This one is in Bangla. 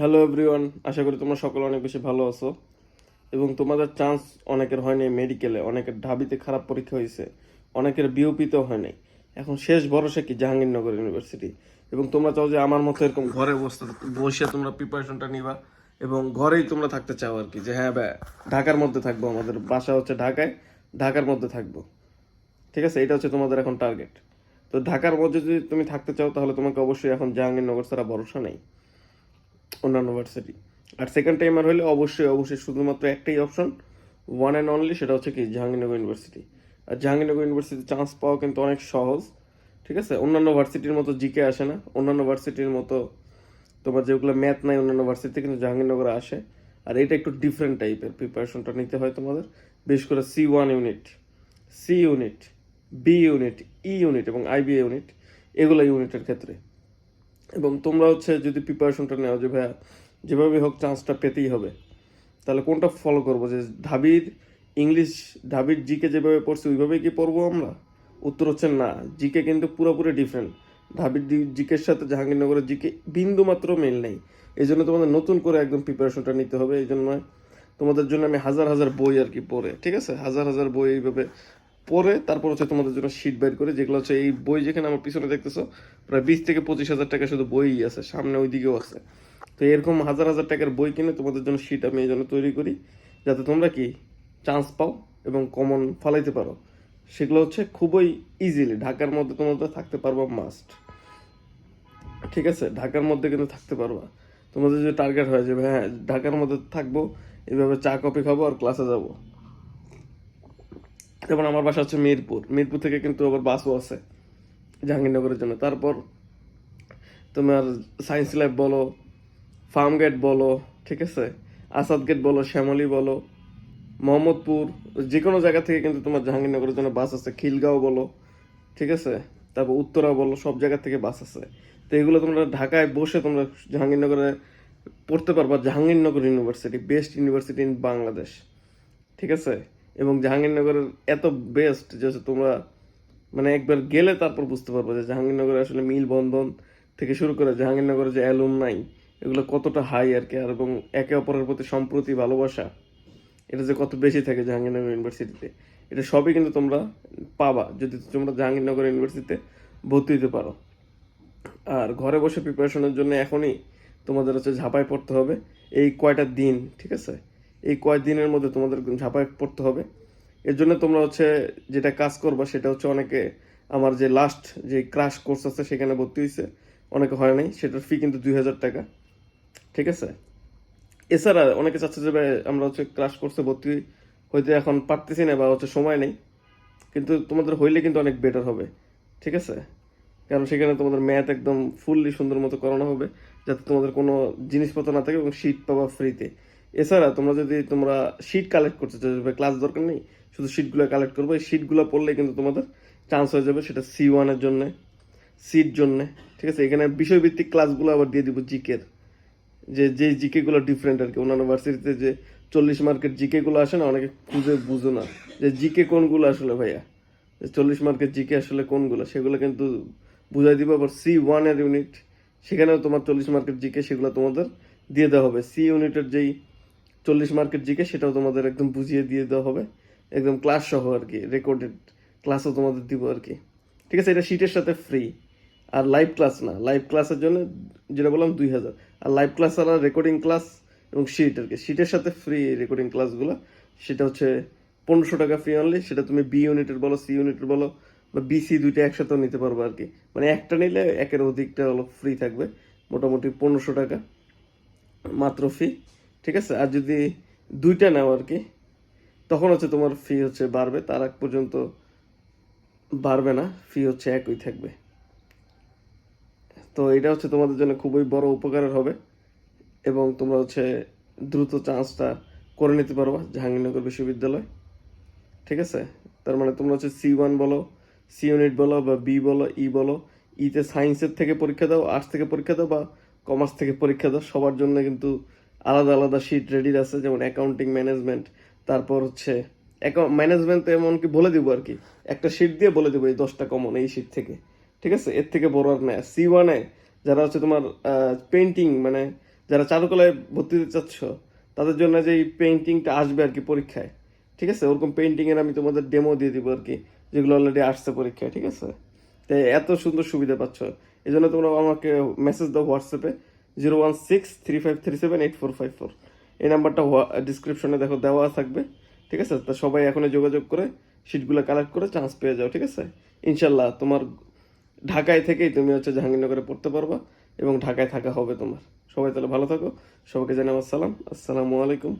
হ্যালো এভরিওয়ান আশা করি তোমরা সকলে অনেক বেশি ভালো আছো। এবং তোমাদের চান্স অনেকের হয়নি মেডিকেলে অনেকের ঢাবিতে খারাপ পরীক্ষা হয়েছে, অনেকের বিওপিতেও হয় নাই। এখন শেষ ভরসা কি? জাহাঙ্গীরনগর ইউনিভার্সিটি এবং তোমরা চাও যে আমার মতো এরকম ঘরে বসতে বসে তোমরা প্রিপারেশনটা নিবা, এবং ঘরেই তোমরা থাকতে চাও আর কি। যে হ্যাঁ ব্যা, ঢাকার মধ্যে থাকব, আমাদের বাসা হচ্ছে ঢাকায়, ঢাকার মধ্যে থাকব। ঠিক আছে? এটা হচ্ছে তোমাদের এখন টার্গেট তো ঢাকার মধ্যে যদি তুমি থাকতে চাও, তাহলে তোমাকে অবশ্যই এখন জাহাঙ্গীরনগর ছাড়া ভরসা নেই। অন্যান্য ভার্সিটি আর সেকেন্ড টাইমার হলে অবশ্যই অবশ্যই শুধুমাত্র একটাই অপশন ওয়ান অ্যান্ড অনলি সেটা হচ্ছে কি, জাহাঙ্গীরনগর ইউনিভার্সিটি আর জাহাঙ্গীরনগর ইউনিভার্সিটি চান্স পাওয়া কিন্তু অনেক সহজ, ঠিক আছে? অন্যান্য ভার্সিটির মতো জিকে আসে না। অন্যান্য ভার্সিটির মতো তোমার যেগুলো ম্যাথ নাই, অন্যান্য ভার্সিটিতে কিন্তু জাহাঙ্গীরনগরে আসে। আর এটা একটু ডিফারেন্ট টাইপের প্রিপারেশনটা নিতে হয় তোমাদের। বিশেষ করে C one unit C unit B unit E unit এবং আইবি ইউনিট এগুলো ইউনিটের ক্ষেত্রে। এবং তোমরা হচ্ছে যদি প্রিপারেশনটা নেওয়া যে ভাইয়া, যেভাবে হোক চান্সটা পেতেই হবে। তাহলে কোনটা ফলো করব? যে ঢাবির ইংলিশ ঢাবির জিকে যেভাবে পড়ছি, ওইভাবেই কি পড়ব আমরা? উত্তর হচ্ছে না। জিকে কিন্তু পুরোপুরি ডিফারেন্ট ঢাবির জিকের সাথে জাহাঙ্গীরনগরের জিকে বিন্দু মাত্র মিল নেই। এই জন্য তোমাদের নতুন করে একদম প্রিপারেশনটা নিতে হবে। এই জন্য তোমাদের জন্য আমি হাজার হাজার বই আর কি পড়ে, ঠিক আছে? হাজার হাজার বই এইভাবে পরে তারপর হচ্ছে তোমাদের জন্য শিট বের করে, যেগুলো হচ্ছে এই বই যেখানে আমার পিছনে দেখতেছো, প্রায় বিশ থেকে পঁচিশ হাজার টাকা শুধু বই আছে, সামনে ওই দিকেও আছে। তো এরকম হাজার হাজার টাকার বই কিনে তোমাদের জন্য শিট আমি এই জন্য তৈরি করি, যাতে তোমরা কি চান্স পাও এবং কমন ফালাইতে পারো। সেগুলো হচ্ছে খুবই ইজিলি ঢাকার মধ্যে তোমাদের থাকতে পারবা মাস্ট ঠিক আছে? ঢাকার মধ্যে কিন্তু থাকতে পারবা। তোমাদের যদি টার্গেট হয় যে হ্যাঁ ঢাকার মধ্যে থাকব এইভাবে চা কফি খাব আর ক্লাসে যাব। যেমন আমার বাসা হচ্ছে মিরপুর। মিরপুর থেকে কিন্তু আবার বাসও আছে জাহাঙ্গীরনগরের জন্য। তারপর তোমার সায়েন্স ল্যাব বলো ফার্ম গেট বলো, ঠিক আছে? আসাদ গেট বলো, শ্যামলী বলো, মোহাম্মদপুর যে কোনো জায়গা থেকে কিন্তু তোমার জাহাঙ্গীরনগরের জন্য বাস আছে। খিলগাঁও বলো, ঠিক আছে? তারপর উত্তরা বলো, সব জায়গা থেকে বাস আছে। তো এগুলো তোমরা ঢাকায় বসে তোমরা জাহাঙ্গীরনগরে পড়তে পারবা। Jahangirnagar university best university in Bangladesh ঠিক আছে? এবং জাহাঙ্গীরনগরের এত বেস্ট যে তোমরা মানে একবার গেলে তারপর বুঝতে পারব যে জাহাঙ্গীরনগরে আসলে মিল বন্ধন থেকে শুরু করে জাহাঙ্গীরনগরের যে অ্যালুম নাই এগুলো কতটা হাই আর কি। আর এবং একে অপরের প্রতি সম্প্রতি ভালোবাসা, এটা যে কত বেশি থাকে জাহাঙ্গীরনগর ইউনিভার্সিটিতে এটা সবই কিন্তু তোমরা পাবা যদি তোমরা জাহাঙ্গীরনগর ইউনিভার্সিটিতে ভর্তি হতে পারো। আর ঘরে বসে প্রিপারেশনের জন্য এখনই তোমাদের হচ্ছে ঝাঁপায় পড়তে হবে এই কয়টা দিন, ঠিক আছে? এই কয়েকদিনের মধ্যে তোমাদের ঝাঁপায় পড়তে হবে। এর জন্য তোমরা হচ্ছে যেটা কাজ করবা সেটা হচ্ছে অনেকে আমার যে লাস্ট যে ক্রাশ কোর্স আছে সেখানে ভর্তি হয়েছে অনেকে হয় নাই, সেটার ফি কিন্তু দুই হাজার টাকা। ঠিক আছে? এছাড়া অনেকে চাচ্ছে যে আমরা হচ্ছে ক্রাশ কোর্সে ভর্তি হইতে এখন পারতেছি না বা হচ্ছে সময় নেই। কিন্তু তোমাদের হইলে কিন্তু অনেক বেটার হবে। ঠিক আছে? কারণ সেখানে তোমাদের ম্যাথ একদম ফুললি সুন্দর মতো করানো হবে, যাতে তোমাদের কোনো জিনিসপত্র না থাকে এবং শিট পাবা ফ্রিতে এছাড়া তোমরা যদি তোমরা শিট কালেক্ট করতে চাও ক্লাস দরকার নেই, শুধু শিটগুলো কালেক্ট করব। এই শিটগুলো পড়লে কিন্তু তোমাদের চান্স হয়ে যাবে সেটা সি ওয়ানের জন্যে সিট জন্যে, ঠিক আছে? এখানে বিষয়ভিত্তিক ক্লাসগুলো আবার দিয়ে দিব জিকের যে যে জিকেগুলো ডিফারেন্ট আর কি। অন্যান্য ভার্সিটিতে যে চল্লিশ মার্কের জিকেগুলো আসে না, অনেকে খুঁজে বুঝো না যে জিকে কোনগুলো আসলে ভাইয়া। চল্লিশ মার্কের জিকে আসলে কোনগুলো, সেগুলো কিন্তু বুঝাই দিব। আবার সি ওয়ানের ইউনিট সেখানেও তোমার চল্লিশ মার্কের জিকে সেগুলো তোমাদের দিয়ে দেওয়া হবে। সি ইউনিটের যেই চল্লিশ মার্কের জিকে সেটাও তোমাদের একদম বুঝিয়ে দিয়ে দেওয়া হবে। একদম ক্লাস সহ আর কি রেকর্ডেড ক্লাসও তোমাদের দিব আর কি। ঠিক আছে, এটা শীটের সাথে ফ্রি আর লাইভ ক্লাস না লাইভ ক্লাসের জন্য যেটা বললাম দুই হাজার। আর লাইভ ক্লাস ছাড়া রেকর্ডিং ক্লাস এবং শিট আর কি। শিটের সাথে ফ্রি রেকর্ডিং ক্লাসগুলো সেটা হচ্ছে পনেরোশো টাকা ফ্রি অনলি সেটা তুমি বি ইউনিটের বলো সি ইউনিটের বলো, বা বিসি দুইটা একসাথেও নিতে পারব আর কি। মানে একটা নিলে একের অধিকটা হলো ফ্রি থাকবে, মোটামুটি পনেরোশো টাকা, মাত্র ফি ঠিক আছে? আর যদি দুইটা নাও আর কি, তখন হচ্ছে তোমার ফি হচ্ছে বাড়বে। তার আগ পর্যন্ত বাড়বে না ফি হচ্ছে একই থাকবে। তো এটা হচ্ছে তোমাদের জন্য খুবই বড় উপকারের হবে এবং তোমরা হচ্ছে দ্রুত চান্সটা করে নিতে পারবা জাহাঙ্গীরনগর বিশ্ববিদ্যালয়। ঠিক আছে? তার মানে তোমরা হচ্ছে সি ওয়ান বলো সি ইউনিট বলো বা বি বলো ই বলো ইতে সায়েন্সের থেকে পরীক্ষা দাও আর্টস থেকে পরীক্ষা দাও বা কমার্স থেকে পরীক্ষা দাও, সবার জন্য কিন্তু আলাদা আলাদা শিট রেডি আছে, যেমন অ্যাকাউন্টিং ম্যানেজমেন্ট তারপর হচ্ছে অ্যাকাউন্ট ম্যানেজমেন্ট এমনকি বলে দিব আর কি, একটা শিট দিয়ে বলে দেবো এই দশটা কমন এই শিট থেকে, ঠিক আছে? এর থেকে বড় আর নেয় সি ওয়ানে যারা হচ্ছে তোমার পেন্টিং মানে যারা চারুকলায় ভর্তি দিতে চাচ্ছ, তাদের জন্য যে এই পেন্টিংটা আসবে আর কি পরীক্ষায়, ঠিক আছে? ওরকম পেন্টিং এর আমি তোমাদের ডেমো দিয়ে দিব আর কি, যেগুলো অলরেডি আসছে পরীক্ষায়, ঠিক আছে? তাই এত সুন্দর সুবিধা পাচ্ছ। এই জন্য তোমরা আমাকে মেসেজ দাও হোয়াটসঅ্যাপে zero one six three five three seven eight four five four এই নাম্বারটা ডিসক্রিপশনে দেখো দেওয়া থাকবে, ঠিক আছে? তা সবাই এখনই যোগাযোগ করে সিটগুলো কালেক্ট করে চান্স পেয়ে যাও, ঠিক আছে? ইনশাল্লাহ তোমার ঢাকায় থেকেই তুমি হচ্ছে জাহাঙ্গীরনগরে পড়তে পারবা এবং ঢাকায় থাকা হবে তোমার। সবাই তাহলে ভালো থাকো। সবাইকে জানাই আমার সালাম। আসসালামু আলাইকুম।